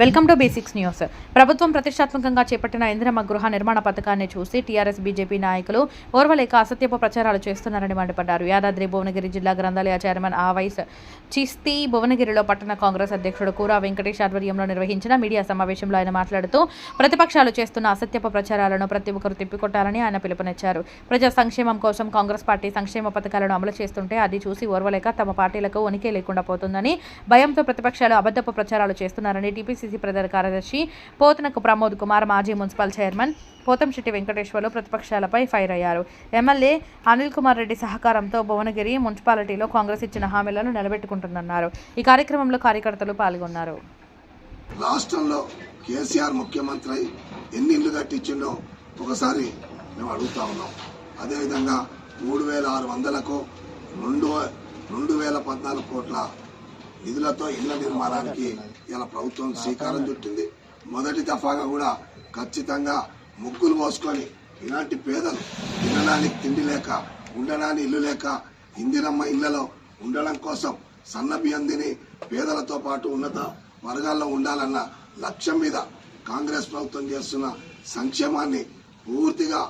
Welcome to basics news. ప్రభుత్వం ప్రతిష్టాత్మకంగా చేపట్టిన ఇందిరమ్మ గృహ నిర్మాణ పథకాన్ని చూసి టీఆర్ఎస్ బీజేపీ నాయకులు ఓర్వలేక అసత్యపు ప్రచారాలు చేస్తున్నారని మండిపడ్డారు. యాదాద్రి భువనగిరి జిల్లా గ్రంథాలయ చైర్మన్ ఆవైస్ చిస్తీ భువనగిరిలో పట్టణ కాంగ్రెస్ అధ్యక్షుడు కూరా వెంకటేష్ ఆధ్వర్యంలో నిర్వహించిన మీడియా సమావేశంలో ఆయన మాట్లాడుతూ ప్రతిపక్షాలు చేస్తున్న అసత్యపు ప్రచారాలను ప్రతి ఒక్కరు తిప్పికొట్టాలని ఆయన పిలుపునిచ్చారు. ప్రజా సంక్షేమం కోసం కాంగ్రెస్ పార్టీ సంక్షేమ పథకాలను అమలు చేస్తుంటే అది చూసి ఓర్వలేక తమ పార్టీలకు ఉనికి లేకుండా పోతుందని భయంతో ప్రతిపక్షాలు అబద్ధపు ప్రచారాలు చేస్తున్నారని మంది టీపీసీసీ ప్రధాన కార్యదర్శి పోతనకు ప్రమోద్ కుమార్ మాజీ మున్సిపల్ చైర్మన్ పోతంశెట్టి వెంకటేశ్వర్లు ప్రతిపక్షాలపై ఫైర్ అయ్యారు. ఎమ్మెల్యే అనిల్ కుమార్ రెడ్డి సహకారంతో భువనగిరి మున్సిపాలిటీలో కాంగ్రెస్ ఇచ్చిన హామీలను నిలబెట్టుకుంటుందన్నారు. ఈ కార్యక్రమంలో కార్యకర్తలు పాల్గొన్నారు. రాష్ట్రంలో కేసీఆర్ ముఖ్యమంత్రి ఎన్ని ఇల్లు కట్టించిండో ఒకసారి మేము అడుగుతా ఉన్నాం. అదేవిధంగా మూడు వేల ఆరు వందలకు రెండు రెండు వేల పద్నాలుగు కోట్ల నిధులతో ఇళ్ళ నిర్మాణానికి ఇలా ప్రభుత్వం శ్రీకారం చుట్టింది. మొదటి దఫాగా కూడా ఖచ్చితంగా ముగ్గులు పోసుకొని ఇలాంటి పేదలు తినడానికి తిండి లేక ఉండడానికి ఇల్లు లేక ఇందిరమ్మ ఇళ్ళలో ఉండడం కోసం సన్న బియ్యం తిని పేదలతో పాటు ఉన్నత వర్గాల్లో ఉండాలన్న లక్ష్యం మీద కాంగ్రెస్ ప్రభుత్వం చేస్తున్న సంక్షేమాన్ని పూర్తిగా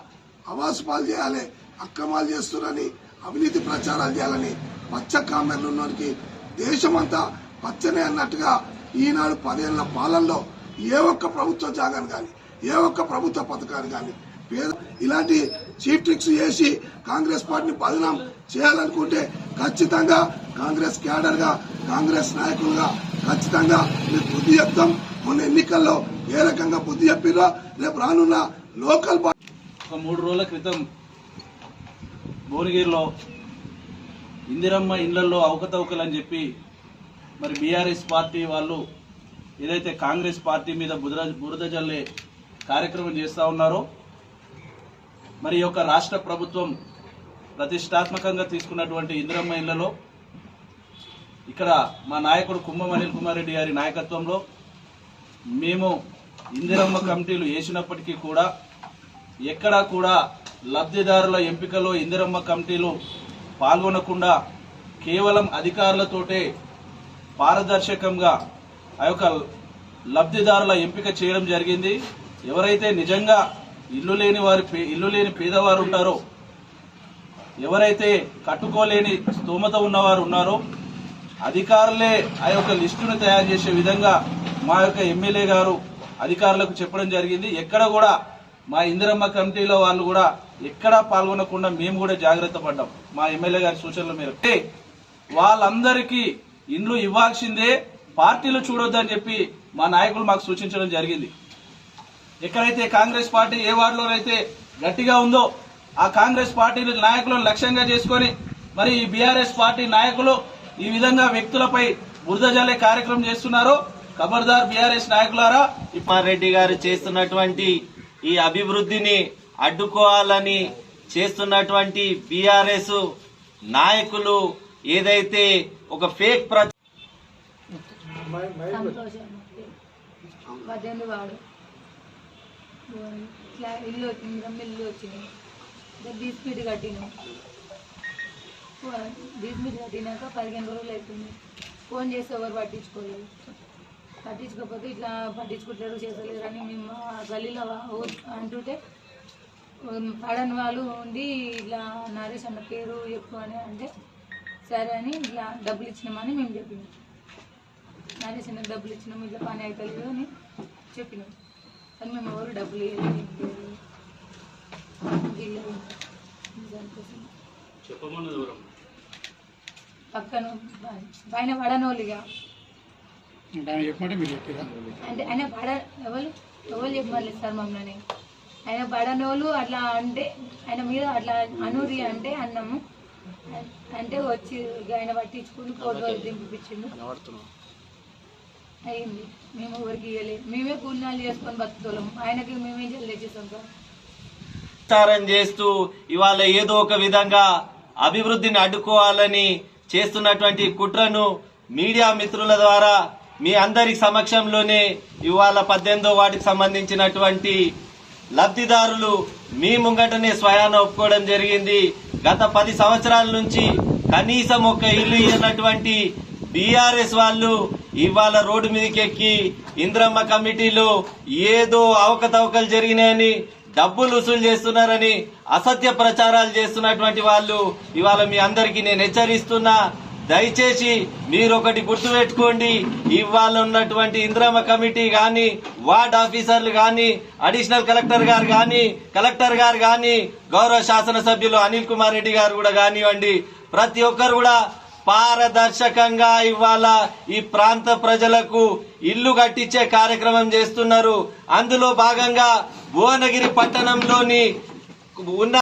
అవాసు పాలు చేయాలి అక్రమాలు చేస్తున్నారని అవినీతి ప్రచారాలు చేయాలని పచ్చ కామెర్లు ఉన్నోనికి దేశమంతా పచ్చనే అన్నట్టుగా ఈనాడు పదేళ్ళ పాలనలో ఏ ఒక్క ప్రభుత్వ జాగాను కానీ ఏ ఒక్క ప్రభుత్వ పథకాన్ని కానీ పేద ఇలాంటి చీఫ్ ట్రిక్స్ చేసి కాంగ్రెస్ పార్టీని బదనాం చేయాలనుకుంటే ఖచ్చితంగా కాంగ్రెస్ క్యాడర్గా కాంగ్రెస్ నాయకులుగా ఖచ్చితంగా మీరు బుద్ధి చెప్తాం. మొన్న ఎన్నికల్లో ఏ రకంగా బుద్ధి చెప్పిరా రేపు రానున్న లోకల్ ఒక మూడు రోజుల క్రితం భువనగిరిలో ఇందిరమ్మ ఇళ్ళలో అవకతవకలు అని చెప్పి మరి బీఆర్ఎస్ పార్టీ వాళ్ళు ఏదైతే కాంగ్రెస్ పార్టీ మీద బురద బురద జల్లే కార్యక్రమం చేస్తూ ఉన్నారో మరి యొక్క రాష్ట్ర ప్రభుత్వం ప్రతిష్టాత్మకంగా తీసుకున్నటువంటి ఇందిరమ్మ ఇళ్ళలో ఇక్కడ మా నాయకుడు కుంభం అనిల్ కుమార్ రెడ్డి గారి నాయకత్వంలో మేము ఇందిరమ్మ కమిటీలు వేసినప్పటికీ కూడా ఎక్కడా కూడా లబ్ధిదారుల ఎంపికలో ఇందిరమ్మ కమిటీలు పాల్గొనకుండా కేవలం అధికారులతోటే పారదర్శకంగా ఆ యొక్క లబ్ధిదారుల ఎంపిక చేయడం జరిగింది. ఎవరైతే నిజంగా ఇల్లు లేని వారి పే- ఇల్లు లేని పేదవారు ఉంటారో ఎవరైతే కట్టుకోలేని స్తోమత ఉన్నవారు ఉన్నారో అధికారులే ఆ యొక్క లిస్టును తయారు చేసే విధంగా మా యొక్క ఎమ్మెల్యే గారు అధికారులకు చెప్పడం జరిగింది. ఎక్కడ కూడా మా ఇందిరమ్మ కమిటీలో వాళ్ళు కూడా ఎక్కడా పాల్గొనకుండా మేము కూడా జాగ్రత్త పడ్డాం మా ఎమ్మెల్యే గారి సూచనల మేరకు. వాళ్ళందరికీ ఇండ్లు ఇవ్వాల్సిందే పార్టీలు చూడొద్దని చెప్పి మా నాయకులు మాకు సూచించడం జరిగింది. ఎక్కడైతే కాంగ్రెస్ పార్టీ ఏ వార్డులోనైతే గట్టిగా ఉందో ఆ కాంగ్రెస్ పార్టీ నాయకులను లక్ష్యంగా చేసుకొని మరి ఈ బీఆర్ఎస్ పార్టీ నాయకులు ఈ విధంగా వ్యక్తులపై బురద జల్లే కార్యక్రమం చేస్తున్నారో ఖబర్దార్ బీఆర్ఎస్ నాయకులారా కుమార్ రెడ్డి గారు చేస్తున్నటువంటి ఈ అభివృద్ధిని అడ్డుకోవాలని చేస్తున్నటువంటి బీఆర్ఎస్ నాయకులు ఏదైతే ఒక ఫేక్ ప్ర సంతోషం. వాడు ఇట్లా ఇల్లు వచ్చింది రమ్మ ఇల్లు వచ్చింది. డీస్ కట్టినాం. డీస్ కట్టినాక పదిహేను రోజులు అవుతుంది. ఫోన్ చేసి ఎవరు పట్టించుకోలేదు. పట్టించుకోకపోతే ఇట్లా పట్టించుకుంటారు చేసలేరు అని మేము గల్లీలో అంటుంటే పడని వాళ్ళు ఉండి ఇట్లా నరేష్ అన్న పేరు చెప్పు అని అంటే సరే అని ఇట్లా డబ్బులు ఇచ్చినామని మేము చెప్పినాం. అన్నకు డబ్బులు ఇచ్చినాము ఇట్లా పని అవుతలేదు అని చెప్పినాం. కానీ మేము ఎవరు డబ్బులు పక్కన పైన పడనోళ్ళు ఇక అంటే ఆయన పడ ఎవరు? ఎవరు చెప్పమని సార్ మమ్మల్ని? ఆయన పడనోళ్ళు అట్లా అంటే ఆయన మీద అట్లా అనూరి అంటే అన్నాము. అంటే వచ్చి ఆయన పట్టించుకుని దింపించిండు అయింది. మేము ఎవరికి ఇవ్వలేదు మేమే కూలినాలు చేసుకొని బతుకుతాం ఆయనకి మేమేం సార్. ప్రచారం చేస్తూ ఇవాళ ఏదో ఒక విధంగా అభివృద్ధిని అడ్డుకోవాలని చేస్తున్నటువంటి కుట్రను మీడియా మిత్రుల ద్వారా మీ అందరి సమక్షంలోనే ఇవాళ పద్దెనిమిదో వాటికి సంబంధించినటువంటి లబ్ధిదారులు మీ ముంగటనే స్వయాన ఒప్పుకోవడం జరిగింది. గత పది సంవత్సరాల నుంచి కనీసం ఒక ఇల్లు ఇవ్వనటువంటి బీఆర్ఎస్ వాళ్ళు ఇవాళ రోడ్డు మీదకి ఎక్కి ఇంద్రమ్మ కమిటీలో ఏదో అవకతవకలు జరిగినాయని డబ్బులు వసూలు చేస్తున్నారని అసత్య ప్రచారాలు చేస్తున్నటువంటి వాళ్ళు ఇవాళ మీ అందరికీ నేను హెచ్చరిస్తున్నా. దయచేసి మీరు ఒకటి గుర్తుపెట్టుకోండి ఇవాళ ఉన్నటువంటి ఇంద్రమ కమిటీ గాని వార్డ్ ఆఫీసర్లు గాని అడిషనల్ కలెక్టర్ గారు గాని కలెక్టర్ గారు గాని గౌరవ శాసనసభ్యులు అనిల్ కుమార్ రెడ్డి గారు కూడా కానివ్వండి ప్రతి ఒక్కరు కూడా పారదర్శకంగా ఇవాళ ఈ ప్రాంత ప్రజలకు ఇల్లు కట్టించే కార్యక్రమం చేస్తున్నారు. అందులో భాగంగా భువనగిరి పట్టణంలోని ఉన్న